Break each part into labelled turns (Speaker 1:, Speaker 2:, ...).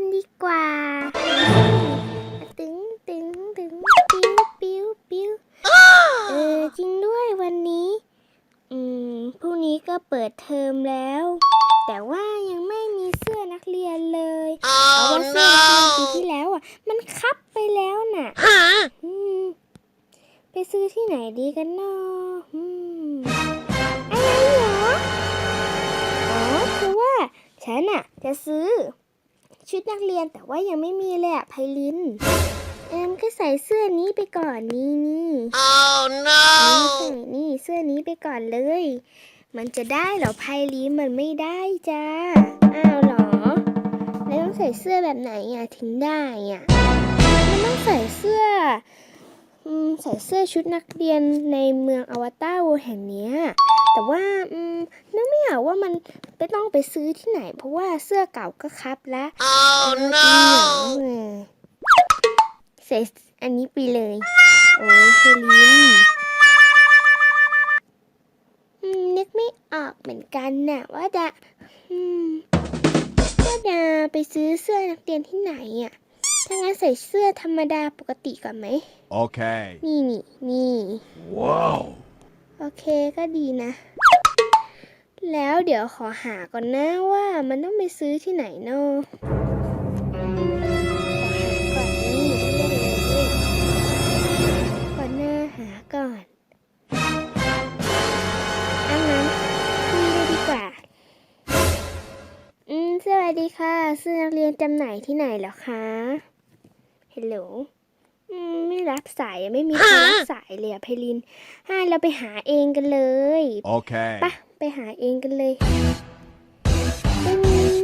Speaker 1: กันดีกว่าตึงตึงตึงปิ้วปิ้วปิ้วเออจริงด้วยวันนี้ อืมพรุ่งนี้ก็เปิดเทอมแล้ว แต่ว่ายังไม่มีเสื้อนักเรียนเลยเพราะ
Speaker 2: Oh
Speaker 1: ว่าเสื้อนักเรียนปี
Speaker 2: no!
Speaker 1: ที่แล้วอะ มันคับไปแล้วน่ะ
Speaker 2: Huh?
Speaker 1: อืมไปซื้อที่ไหนดีกันเนาะอืมอะไรเหรออ๋อคือว่าฉันอะจะซื้อ ชุดนักเรียนแต่ว่ายังไม่มีเลยอะไพลิน เอ็มก็ใส่เสื้อนี้ไปก่อนนี่นี่
Speaker 2: Oh
Speaker 1: นี่ใส่
Speaker 2: no!
Speaker 1: นี่เสื้อนี้ไปก่อนเลย มันจะได้เหรอไพลินมันไม่ได้จ้า อ้าวเหรอ แล้วต้องใส่เสื้อแบบไหนอะถึงได้อะมันต้องใส่เสื้ออืมใส่เสื้อชุดนักเรียนในเมืองอวตารเวิลด์แห่งเนี้ย แต่ว่าอืมนึกไม่ออกว่ามันไปต้องไปซื้อที่ไหน เพราะว่าเสื้อเก่าก็ครับแล้ว
Speaker 2: Oh
Speaker 1: จริงเหรอ
Speaker 2: no!
Speaker 1: เออใส่อันนี้ไปเลย โอ้ยเฮลินอืมนึกไม่ออกเหมือนกันน่ะว่าจะอืมว่าจะไปซื้อเสื้อนักเรียนที่ไหนอะ ถ้างั้นใส่เสื้อธรรมดาปกติก่อนไหม
Speaker 3: Okay.
Speaker 1: นี่นี่นี่
Speaker 3: Whoa.
Speaker 1: โอเคก็ดีนะ แล้วเดี๋ยวขอหาก่อนนะว่ามันต้องไปซื้อที่ไหนเนาะขอหาก่อนนี่เรื่องเลยก่อนหน้าหาก่อนอันนั้นคุยเลยดีกว่า อืม สวัสดีค่ะเสื้อนักเรียนจำไหนที่ไหนเหรอคะเฮลโหล ไม่รับสายอะไม่มีใครรับสายเลยอะไพลินให้เราไปหาเองกันเลย
Speaker 3: Okay.
Speaker 1: ปะไปหาเองกันเลยอืม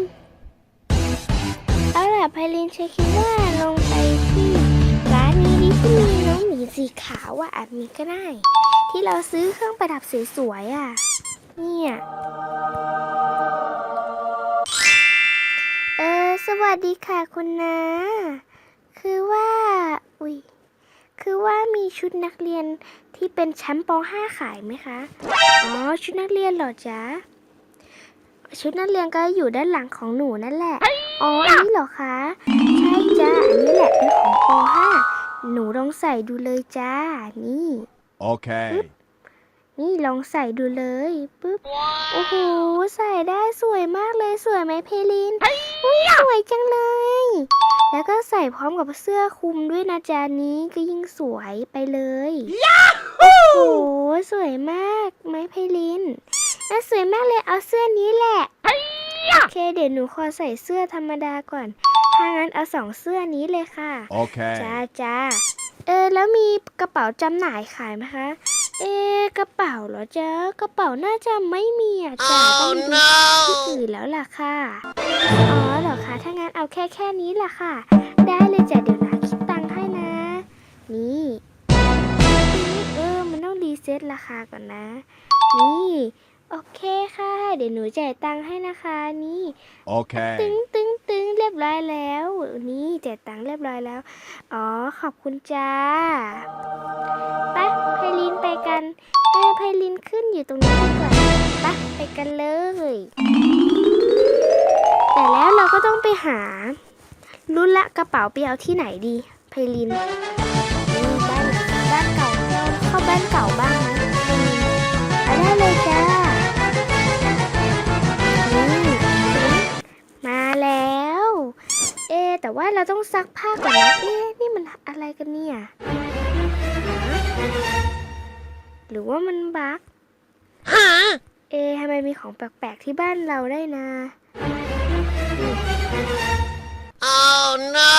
Speaker 1: เอาล่ะไพลินฉันคิดว่าลงไปที่ร้านนี้ดิที่มีน้องหมีสีขาวอะอาจมีก็ได้ ที่เราซื้อเครื่องประดับสวยๆอะ เนี่ย เออ สวัสดีค่ะคุณนาคือว่าอุ้ยคือว่ามี ชุดนักเรียนที่เป็นชั้นป .5 ขายไหมคะ อ๋อ ชุดนักเรียนเหรอจ๊ะ ชุดนักเรียนก็อยู่ด้านหลังของหนูนั่นแหละ อ๋อ อันนี้เหรอคะ ใช่จ้าอันนี้แหละเป็นของป .5 หนูลองใส่ดูเลยจ้า นี่
Speaker 3: Okay.
Speaker 1: นี่ลองใส่ดูเลยปุ๊บโอ้โหใส่ได้สวยมากเลยสวยไหมเพลินอุ๊ยสวยจังเลย แล้วก็ใส่พร้อมกับเสื้อคลุมด้วยนะจานนี้ก็ยิ่งสวยไปเลยโอ้โหสวยมากไหมเพลินน่าสวยมากเลยเอาเสื้อนี้แหละโอเคเดี๋ยวหนูขอใส่เสื้อธรรมดาก่อนถ้างั้นเอาสองเสื้อนี้เลยค่ะ
Speaker 3: Okay.
Speaker 1: จ้าจ้าเออแล้วมีกระเป๋าจำหน่ายขายไหมคะ เอะกระเป๋าเหรอจ๊ะกระเป๋าน่าจะไม่มีอะจ้าต้อ
Speaker 2: Oh
Speaker 1: งดูที่
Speaker 2: no!
Speaker 1: อื่นแล้วล่ะค่ะ อ๋อเหรอคะถ้างั้นเอาแค่แค่นี้ล่ะค่ะ ได้เลยจ้ะเดี๋ยวนะคิดตังค์ให้นะ นี่เออมันต้องรีเซ็ตราคาก่อนนะ นี่ โอเคค่ะ เดี๋ยวหนูจ่ายตังค์ให้นะคะนี่ ตึง
Speaker 3: Okay.
Speaker 1: ตึงตึงเรียบร้อยแล้ว นี่จ่ายตังค์เรียบร้อยแล้ว อ๋อขอบคุณจ้าไปไพลินไปกันเออไพลินขึ้นอยู่ตรงนี้ดีกว่าไปไปกันเลย แต่แล้วเราก็ต้องไปหารุ่นละกระเป๋าไปเอาที่ไหนดีไพลินนี่บ้านไหนบ้านเก่าเข้าเข้าบ้านเก่า ว่าเราต้องซักผ้าก่อนนะเอ๊ะนี่มันอะไรกันเนี่ย หรือว่ามันบั๊ก
Speaker 2: Huh?
Speaker 1: เอ๊ะทำไมมีของแปลกๆที่บ้านเราได้นะ
Speaker 2: Oh no!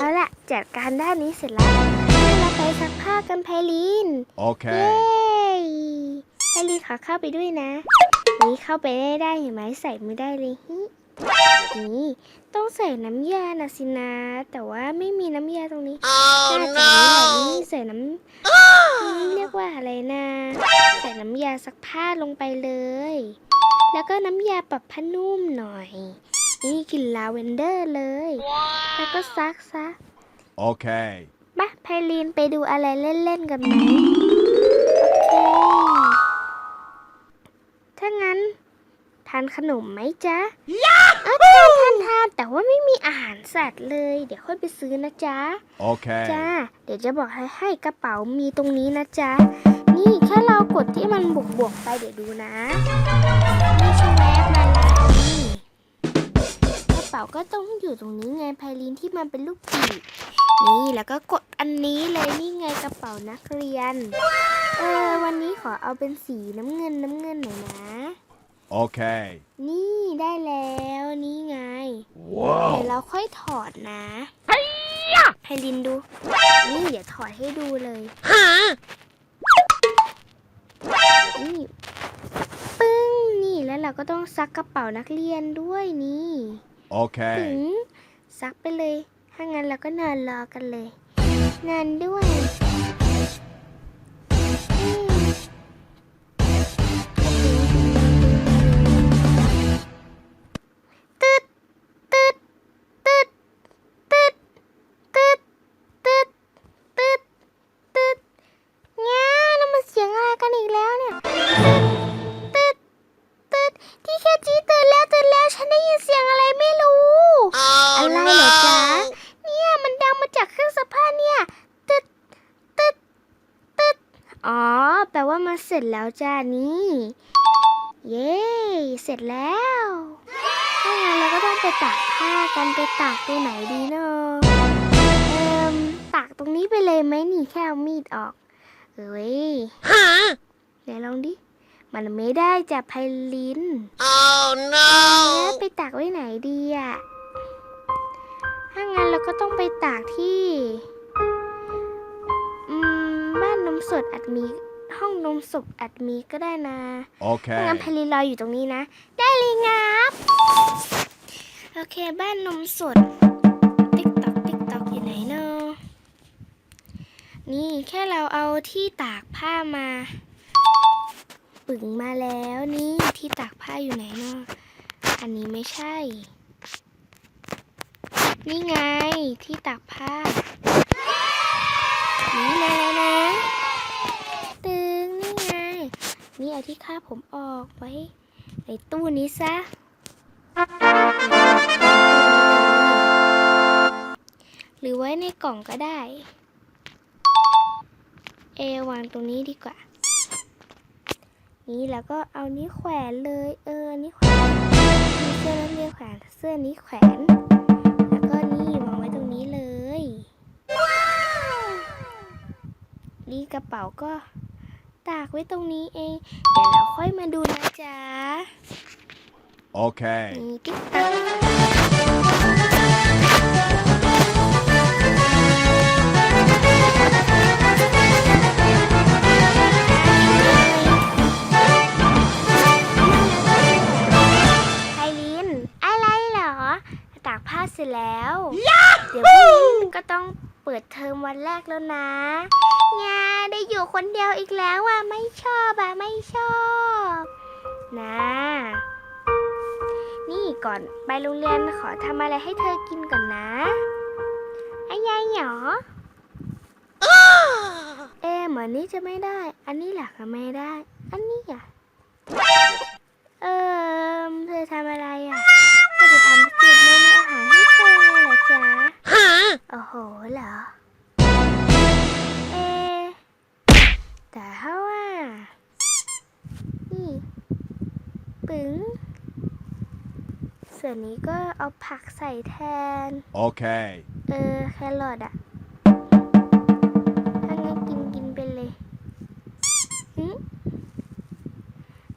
Speaker 1: เอาละจัดการด้านนี้เสร็จแล้วให้เราไปซักผ้ากันไพลินเย้
Speaker 3: Okay.
Speaker 1: ไพลินขอเข้าไปด้วยนะ นี่เข้าไปได้ได้เห็นไหมใส่มือได้เลยฮิ นี่ต้องใส่น้ำยานะสินะ แต่ว่าไม่มีน้ำยาตรงนี้
Speaker 2: Oh
Speaker 1: น่าจะนี่แหละนี่
Speaker 2: no!
Speaker 1: ใส่น้ำนี่เรียกว่าอะไรนะใส่น้ำยาซักผ้าลงไปเลย แล้วก็น้ำยาปรับผ้านุ่มหน่อย นี่กลิ่นลาเวนเดอร์เลย แล้วก็ซักซะ
Speaker 3: Okay.
Speaker 1: มาไพลีนไปดูอะไรเล่นๆกันไหมโอเคถ้างั้นไพทานขนมไหมจ๊ะเออ ทานทานทานแต่ว่าไม่มีอาหารสัตว์เลย เดี๋ยวค่อยไปซื้อนะจ๊ะ
Speaker 3: Okay.
Speaker 1: จ้า เดี๋ยวจะบอกให้ให้กระเป๋ามีตรงนี้นะจ๊ะ นี่แค่เรากดที่มันบวกบวกๆไปเดี๋ยวดูนะ นี่ใช่แวบมาแล้วนี่กระเป๋าก็ต้องอยู่ตรงนี้ไงไพลินที่มันเป็นลูกจีบนี่แล้วก็กดอันนี้เลยนี่ไงกระเป๋านักเรียน เออวันนี้ขอเอาเป็นสีน้ำเงินน้ำเงินหน่อยนะ
Speaker 3: Okay.
Speaker 1: นี่ ได้แล้วนี่ไงเดี๋ยว
Speaker 3: Whoa.
Speaker 1: เราค่อยถอดนะไพลินดู นี่เดี๋ยวถอดให้ดูเลย
Speaker 2: Huh?
Speaker 1: นี่ปึ้งนี่แล้วเราก็ต้องซักกระเป๋านักเรียนด้วยนี่ถึง
Speaker 3: Okay.
Speaker 1: ซักไปเลย ถ้างั้นเราก็นอนรอกันเลยนอนด้วย แปลว่ามันเสร็จแล้วจ้านี่ เย้ เสร็จแล้วถ้างั้นเราก็ต้องไปตากผ้ากันไปตากตรงไหนดีเนาะเอ่มตากตรงนี้ไปเลยไหมนี่แค่เอามีดออกเอ้ย
Speaker 2: Huh?
Speaker 1: ไหนลองดิ มันไม่ได้จะไพลิน
Speaker 2: Oh
Speaker 1: แล้ว
Speaker 2: no!
Speaker 1: ไปตากไว้ไหนดีอะถ้างั้นเราก็ต้องไปตากที่ อืม บ้านนมสดอัดมี ห้องนมสดอัดมีก็ได้นะถ้างั้น
Speaker 3: Okay.
Speaker 1: ไพลินรออยู่ตรงนี้นะ ได้เลยงับ โอเคบ้านนมสด ติ๊กตอกติ๊กตอกอยู่ไหนเนาะนี่แค่เราเอาที่ตากผ้ามา ปึงมาแล้วนี่ที่ตากผ้าอยู่ไหนเนาะอันนี้ไม่ใช่ นี่ไงที่ตากผ้า นี่มาแล้วนะ ตึงนี่ไง นี่เอา ที่คาผมออกไว้ในตู้นี้ซะ หรือไว้ในกล่องก็ได้ เอวางตรงนี้ดีกว่า นี่แล้วก็เอานี้แขวนเลย เออ นี่แขวนเสื้อนักเรียนแขวนเสื้อนี้แขวนแล้วก็นี่วางไว้ตรงนี้เลย นี่กระเป๋าก็ ตากไว้ตรงนี้เอง เดี๋ยวเราค่อยมาดูนะจ๊ะ
Speaker 3: Okay.
Speaker 1: นี่ติ๊กตักไพลิน อะไรเหรอ ตากผ้าเสร็จแล้ว เดี๋ยวพรุ่งนี้ก็ต้อง เปิดเทอมวันแรกแล้วนะงาได้อยู่คนเดียวอีกแล้วอะไม่ชอบอะไม่ชอบ นะ นี่ก่อนไปโรงเรียนขอทำอะไรให้เธอกินก่อนนะไอ้ยายหยอเอะเหมือนนี้จะไม่ได้ อันนี้แหละก็ไม่ได้ อันนี้อะ เออเธอทำอะไรอะ โอ้โหเหรอ เอะแต่ถ้าว่า นี่ ปึ๋ง ส่วนนี้ก็เอาผักใส่แทน
Speaker 3: Okay.
Speaker 1: เออ แครอทอะถ้างั้นกินกินไปเลยหึ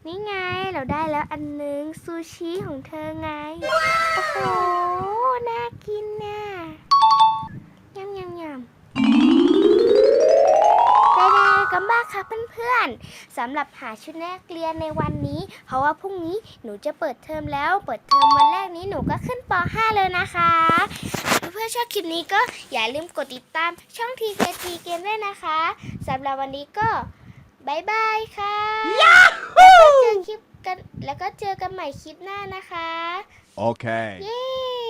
Speaker 1: นี่ไงเราได้แล้วอันหนึงซูชิของเธอไง โอ้โห น่ากินน่ะ ยำยำยำได้ๆกันบ้างค่ะเพื่อนๆสำหรับหาชุดนักเรียนในวันนี้ เพราะว่าพรุ่งนี้หนูจะเปิดเทอมแล้ว เปิดเทอมวันแรกนี้หนูก็ขึ้นป .5 เลยนะคะ เพื่อนๆชอบคลิปนี้ก็อย่าลืมกดติดตามช่อง TKT เกมด้วยนะคะสำหรับวันนี้ก็บายบายค่ะแล้วก็เจอคลิปกันแล้วก็เจอกันใหม่คลิปหน้านะคะ
Speaker 3: Okay.
Speaker 1: เย้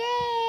Speaker 1: Yay!